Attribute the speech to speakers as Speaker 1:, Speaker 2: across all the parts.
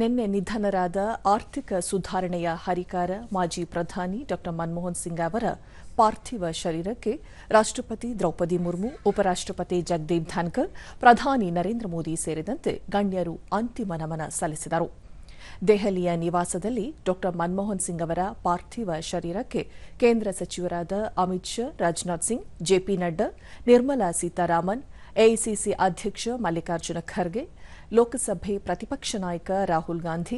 Speaker 1: ನಿನ್ನೆ ನಿಧನರಾದ ಆರ್ಥಿಕ ಸುಧಾರಣೆಯ ಹರಿಕಾರ ಮಾಜಿ ಪ್ರಧಾನಿ ಡಾ ಮನಮೋಹನ್ ಸಿಂಗ್ ಅವರ ಪಾರ್ಥಿವ ಶರೀರಕ್ಕೆ ರಾಷ್ಟ್ರಪತಿ ದ್ರೌಪದಿ ಮುರ್ಮು, ಉಪರಾಷ್ಟ್ರಪತಿ ಜಗದೀಪ್ ಧನ್ಕರ್, ಪ್ರಧಾನಿ ನರೇಂದ್ರ ಮೋದಿ ಸೇರಿದಂತೆ ಗಣ್ಯರು ಅಂತಿಮ ನಮನ ಸಲ್ಲಿಸಿದರು. ದೆಹಲಿಯ ನಿವಾಸದಲ್ಲಿ ಡಾ ಮನಮೋಹನ್ ಸಿಂಗ್ ಅವರ ಪಾರ್ಥಿವ ಶರೀರಕ್ಕೆ ಕೇಂದ್ರ ಸಚಿವರಾದ ಅಮಿತ್ ಶಾ, ರಾಜನಾಥ್ ಸಿಂಗ್ ಜೆಪಿ ನಡ್ಡಾ, ನಿರ್ಮಲಾ ಸೀತಾರಾಮನ್ ಎಐಸಿಸಿ ಅಧ್ಯಕ್ಷ ಮಲ್ಲಿಕಾರ್ಜುನ ಖರ್ಗೆ ಲೋಕಸಭೆ ಪ್ರತಿಪಕ್ಷ ನಾಯಕ ರಾಹುಲ್ ಗಾಂಧಿ,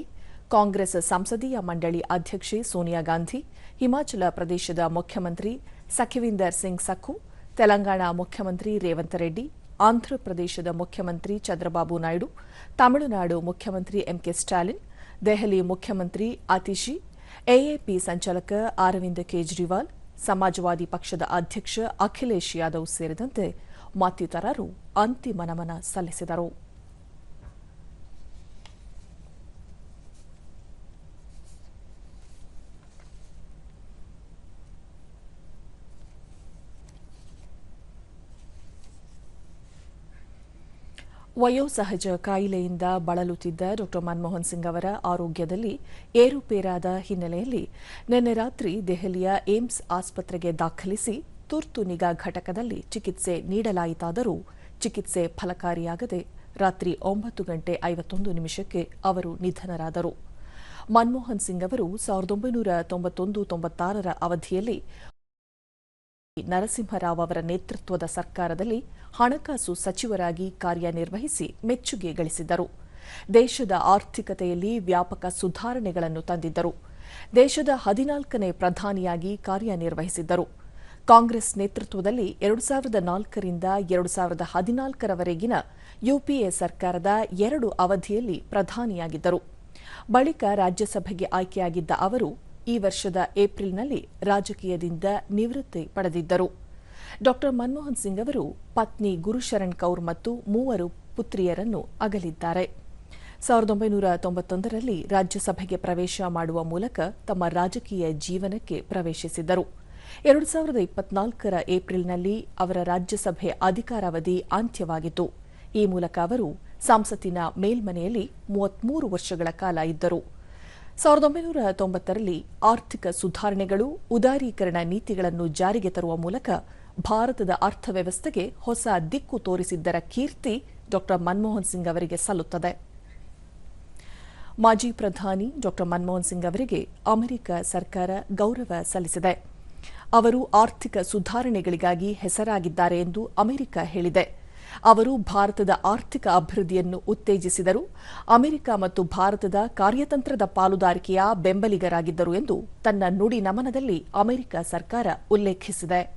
Speaker 1: ಕಾಂಗ್ರೆಸ್ ಸಂಸದೀಯ ಮಂಡಳಿ ಅಧ್ಯಕ್ಷೆ ಸೋನಿಯಾ ಗಾಂಧಿ, ಹಿಮಾಚಲ ಪ್ರದೇಶದ ಮುಖ್ಯಮಂತ್ರಿ ಸಖಿವಿಂದರ್ ಸಿಂಗ್ ಸಖು, ತೆಲಂಗಾಣ ಮುಖ್ಯಮಂತ್ರಿ ರೇವಂತ್ ರೆಡ್ಡಿ ಆಂಧ್ರಪ್ರದೇಶದ ಮುಖ್ಯಮಂತ್ರಿ ಚಂದ್ರಬಾಬು ನಾಯ್ಡು, ತಮಿಳುನಾಡು ಮುಖ್ಯಮಂತ್ರಿ ಎಂಕೆ ಸ್ಟಾಲಿನ್, ದೆಹಲಿ ಮುಖ್ಯಮಂತ್ರಿ ಅತಿಶಿ, ಎಎಪಿ ಸಂಚಾಲಕ ಅರವಿಂದ್ ಕೇಜ್ರಿವಾಲ್, ಸಮಾಜವಾದಿ ಪಕ್ಷದ ಅಧ್ಯಕ್ಷ ಅಖಿಲೇಶ್ ಯಾದವ್ ಸೇರಿದಂತೆ ಮತ್ತಿತರರು ಅಂತಿಮ ನಮನ ಸಲ್ಲಿಸಿದರು. ವಯೋಸಹಜ ಕಾಯಿಲೆಯಿಂದ ಬಳಲುತ್ತಿದ್ದ ಡಾ ಮನಮೋಹನ್ ಸಿಂಗ್ ಅವರ ಆರೋಗ್ಯದಲ್ಲಿ ಏರುಪೇರಾದ ಹಿನ್ನೆಲೆಯಲ್ಲಿ ನಿನ್ನೆ ರಾತ್ರಿ ದೆಹಲಿಯ ಏಮ್ಸ್ ಆಸ್ಪತ್ರೆಗೆ ದಾಖಲಿಸಿ ತುರ್ತು ನಿಗಾ ಘಟಕದಲ್ಲಿ ಚಿಕಿತ್ಸೆ ನೀಡಲಾಯಿತಾದರೂ ಚಿಕಿತ್ಸೆ ಫಲಕಾರಿಯಾಗದೆ ರಾತ್ರಿ ಒಂಬತ್ತು ಗಂಟೆ ಐವತ್ತೊಂದು ನಿಮಿಷಕ್ಕೆ ಅವರು ನಿಧನರಾದರು. ಮನಮೋಹನ್ ಸಿಂಗ್ ಅವರು ಸಾವಿರದ ಒಂಬೈನೂರ ತೊಂಬತ್ತೊಂದು ತೊಂಬತ್ತಾರರ ಅವಧಿಯಲ್ಲಿ ನರಸಿಂಹರಾವ್ ಅವರ ನೇತೃತ್ವದ ಸರ್ಕಾರದಲ್ಲಿ ಹಣಕಾಸು ಸಚಿವರಾಗಿ ಕಾರ್ಯನಿರ್ವಹಿಸಿ ಮೆಚ್ಚುಗೆ ಗಳಿಸಿದ್ದರು. ದೇಶದ ಆರ್ಥಿಕತೆಯಲ್ಲಿ ವ್ಯಾಪಕ ಸುಧಾರಣೆಗಳನ್ನು ತಂದಿದ್ದರು. ದೇಶದ ಹದಿನಾಲ್ಕನೇ ಪ್ರಧಾನಿಯಾಗಿ ಕಾರ್ಯನಿರ್ವಹಿಸಿದ್ದರು. ಕಾಂಗ್ರೆಸ್ ನೇತೃತ್ವದಲ್ಲಿ ಎರಡು ಸಾವಿರದ ನಾಲ್ಕರಿಂದ ಎರಡು ಸಾವಿರದ ಹದಿನಾಲ್ಕರವರೆಗಿನ ಯುಪಿಎ ಸರ್ಕಾರದ ಎರಡು ಅವಧಿಯಲ್ಲಿ ಪ್ರಧಾನಿಯಾಗಿದ್ದರು. ಬಳಿಕ ರಾಜ್ಯಸಭೆಗೆ ಆಯ್ಕೆಯಾಗಿದ್ದ ಅವರು ಈ ವರ್ಷದ ಏಪ್ರಿಲ್ನಲ್ಲಿ ರಾಜಕೀಯದಿಂದ ನಿವೃತ್ತಿ ಪಡೆದಿದ್ದರು. ಡಾ. ಮನಮೋಹನ್ ಸಿಂಗ್ ಅವರು ಪತ್ನಿ ಗುರುಶರಣ್ ಕೌರ್ ಮತ್ತು ಮೂವರು ಪುತ್ರಿಯರನ್ನು ಅಗಲಿದ್ದಾರೆ. ಸಾವಿರದ ಒಂಬೈನೂರ ತೊಂಬತ್ತೊಂದರಲ್ಲಿ ರಾಜ್ಯಸಭೆಗೆ ಪ್ರವೇಶ ಮಾಡುವ ಮೂಲಕ ತಮ್ಮ ರಾಜಕೀಯ ಜೀವನಕ್ಕೆ ಪ್ರವೇಶಿಸಿದ್ದರು ಎರಡು ಸಾವಿರದ ಇಪ್ಪತ್ನಾಲ್ಕರ ಏಪ್ರಿಲ್ನಲ್ಲಿ ಅವರ ರಾಜ್ಯಸಭೆ ಅಧಿಕಾರಾವಧಿ ಅಂತ್ಯವಾಗಿತ್ತು. ಈ ಮೂಲಕ ಅವರು ಸಂಸತ್ತಿನ ಮೇಲ್ಮನೆಯಲ್ಲಿ ಮೂವತ್ಮೂರು ವರ್ಷಗಳ ಕಾಲ ಇದ್ದರು. ಸಾವಿರದ ಒಂಬೈನೂರ ತೊಂಬತ್ತರಲ್ಲಿ ಆರ್ಥಿಕ ಸುಧಾರಣೆಗಳು, ಉದಾರೀಕರಣ ನೀತಿಗಳನ್ನು ಜಾರಿಗೆ ತರುವ ಮೂಲಕ ಭಾರತದ ಅರ್ಥವ್ಯವಸ್ಥೆಗೆ ಹೊಸ ದಿಕ್ಕು ತೋರಿಸಿದ್ದರ ಕೀರ್ತಿ ಡಾ. ಮನಮೋಹನ್ ಸಿಂಗ್ ಅವರಿಗೆ ಸಲ್ಲುತ್ತದೆ. ಮಾಜಿ ಪ್ರಧಾನಿ ಡಾ. ಮನಮೋಹನ್ ಸಿಂಗ್ ಅವರಿಗೆ ಅಮೆರಿಕ ಸರ್ಕಾರ ಗೌರವ ಸಲ್ಲಿಸಿದೆ. ಅವರು ಆರ್ಥಿಕ ಸುಧಾರಣೆಗಳಿಗಾಗಿ ಹೆಸರಾಗಿದ್ದಾರೆ ಎಂದು ಅಮೆರಿಕ ಹೇಳಿದೆ. ಅವರು ಭಾರತದ ಆರ್ಥಿಕ ಅಭಿವೃದ್ಧಿಯನ್ನು ಉತ್ತೇಜಿಸಿದರು. ಅಮೆರಿಕ ಮತ್ತು ಭಾರತದ ಕಾರ್ಯತಂತ್ರದ ಪಾಲುದಾರಿಕೆಯ ಬೆಂಬಲಿಗರಾಗಿದ್ದರು ಎಂದು ತನ್ನ ನುಡಿ ನಮನದಲ್ಲಿ ಅಮೆರಿಕ ಸರ್ಕಾರ ಉಲ್ಲೇಖಿಸಿದೆ.